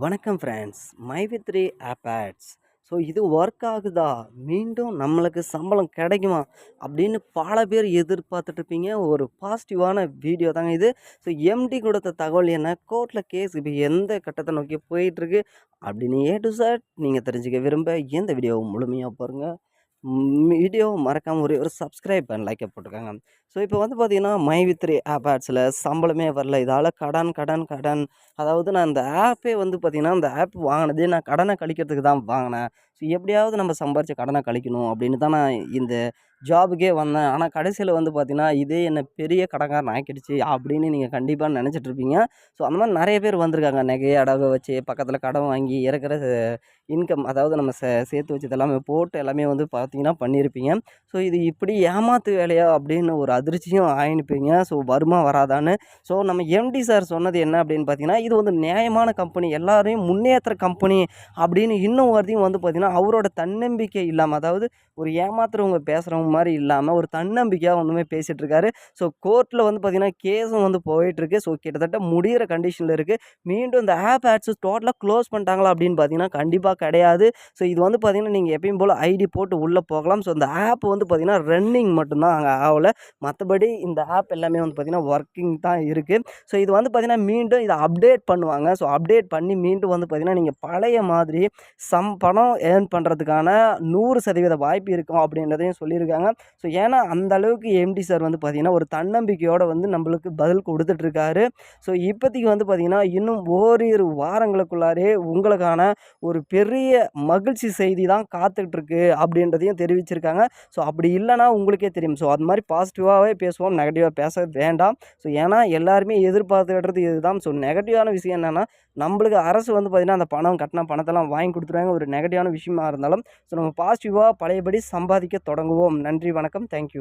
வணக்கம் friends my with three app ads so இது work ஆகுதா? மீண்டும் நம்மளுக்கு சம்பளம் கிடைக்குமா? அப்படின்னு பல பேர் எதிர்பார்த்துட்ருப்பீங்க. ஒரு பாசிட்டிவான வீடியோ தாங்க இது. ஸோ எம்டி கொடுத்த தகவல் என்ன? கோர்ட்டில் கேஸ் இப்போ எந்த கட்டத்தை நோக்கி போயிட்டுருக்கு அப்படின்னு ஏ டு சார் நீங்கள் தெரிஞ்சுக்க விரும்ப. எந்த வீடியோவை முழுமையாக பாருங்கள் வீடியோ மறக்காமல் ஒரே ஒரு சப்ஸ்கிரைப் பண்ண லைக்கை போட்டிருக்காங்க ஸோ இப்போ வந்து பார்த்தீங்கன்னா மை வித்ரி ஆப் ஆட்ஸில் சம்பளமே வரல. இதால் கடன் கடன் கடன். அதாவது நான் இந்த ஆப்பே வந்து பார்த்திங்கன்னா இந்த ஆப் வாங்கினதே நான் கடனை கழிக்கிறதுக்கு தான் வாங்கினேன். ஸோ எப்படியாவது நம்ம சம்பாரித்து கடனை கழிக்கணும் அப்படின்னு தான் நான் இந்த ஜாபுக்கே வந்தேன். ஆனால் கடைசியில் வந்து பார்த்தீங்கன்னா இதே என்னை பெரிய கடன்காரன் ஆக்கிடுச்சு அப்படின்னு நீங்கள் கண்டிப்பாக நினச்சிட்ருப்பீங்க ஸோ அந்த மாதிரி நிறைய பேர் வந்திருக்காங்க. நகையை அடகு வச்சு பக்கத்தில் கடன் வாங்கி இருக்கிற இன்கம் அதாவது நம்ம சே சேர்த்து வச்சது எல்லாமே போட்டு எல்லாமே வந்து பார்த்தீங்கன்னா பண்ணியிருப்பீங்க. ஸோ இது இப்படி ஏமாத்து வேலையா அப்படின்னு ஒரு அதிர்ச்சியும் ஆயினுப்பீங்க ஸோ வருமா வராதான்னு. ஸோ நம்ம எம்டி சார் சொன்னது என்ன அப்படின்னு பார்த்தீங்கன்னா இது வந்து நியாயமான கம்பெனி எல்லாரையும் முன்னேற்ற கம்பெனி அப்படின்னு இன்னும் வரதையும் வந்து பார்த்திங்கன்னா அவரோட தன்னம்பிக்கை இல்லாமல் அதாவது ஒரு ஏமாத்துறவங்க பேசுகிறவங்க மாதிரி இல்லாமல் ஒரு தன்னம்பிக்கையாக ஒன்றுமே பேசிகிட்டு இருக்காரு ஸோ கோர்ட்டில் வந்து பார்த்திங்கன்னா கேஸும் வந்து போயிட்டுருக்கு. ஸோ கிட்டத்தட்ட முடிகிற கண்டிஷனில் இருக்குது மீண்டும் இந்த ஆப் ஆட்ஸ் டோட்டலாக க்ளோஸ் பண்ணிட்டாங்களா அப்படின்னு பார்த்தீங்கன்னா கண்டிப்பாக கிடையாது. ஸோ இது வந்து பார்த்திங்கன்னா நீங்கள் எப்பயும் போல் ஐடி போட்டு உள்ளே போகலாம். ஸோ இந்த ஆப் வந்து பார்த்திங்கன்னா ரன்னிங் மட்டும்தான் அங்கே ஆகலை. மற்றபடி இந்த ஆப் எல்லாமே வந்து பார்த்திங்கன்னா ஒர்க்கிங் தான் இருக்குது ஸோ இது வந்து பார்த்திங்கன்னா மீண்டும் இதை அப்டேட் பண்ணுவாங்க. ஸோ அப்டேட் பண்ணி மீண்டும் வந்து பார்த்திங்கன்னா நீங்கள் பழைய மாதிரி சம் பணம் ஏர்ன் பண்ணுறதுக்கான நூறு சதவீத வாய்ப்பு இருக்கும் அப்படின்றதையும் சொல்லியிருக்காங்க. ஸோ ஏன்னா அந்த அளவுக்கு எம்டி சார் வந்து பார்த்திங்கன்னா ஒரு தன்னம்பிக்கையோடு வந்து நம்மளுக்கு பதில் கொடுத்துட்ருக்காரு. ஸோ இப்போதைக்கு வந்து பார்த்திங்கன்னா இன்னும் ஓரிரு வாரங்களுக்குள்ளாரே உங்களுக்கான ஒரு பெரிய மகிழ்ச்சி செய்தி தான் காத்துட்ருக்கு அப்படின்றதையும் தெரிவிச்சிருக்காங்க. ஸோ அப்படி இல்லைனா உங்களுக்கே தெரியும். ஸோ அது மாதிரி பாசிட்டிவாகவே பேசுவோம் நெகட்டிவாக பேச வேண்டாம். ஸோ ஏன்னா எல்லாருமே எதிர்பார்த்துக்கிறது இதுதான். ஸோ நெகட்டிவான விஷயம் என்னென்னா நம்மளுக்கு அரசு வந்து பார்த்திங்கன்னா அந்த பணம் கட்டின பணத்தெல்லாம் வாங்கி கொடுத்துருவாங்க. ஒரு நெகட்டிவான விஷயம் விஷயமா இருந்தாலும் ஸோ நம்ம பாசிட்டிவாக பழையபடி சம்பாதிக்க தொடங்குவோம். நன்றி வணக்கம். தேங்க்யூ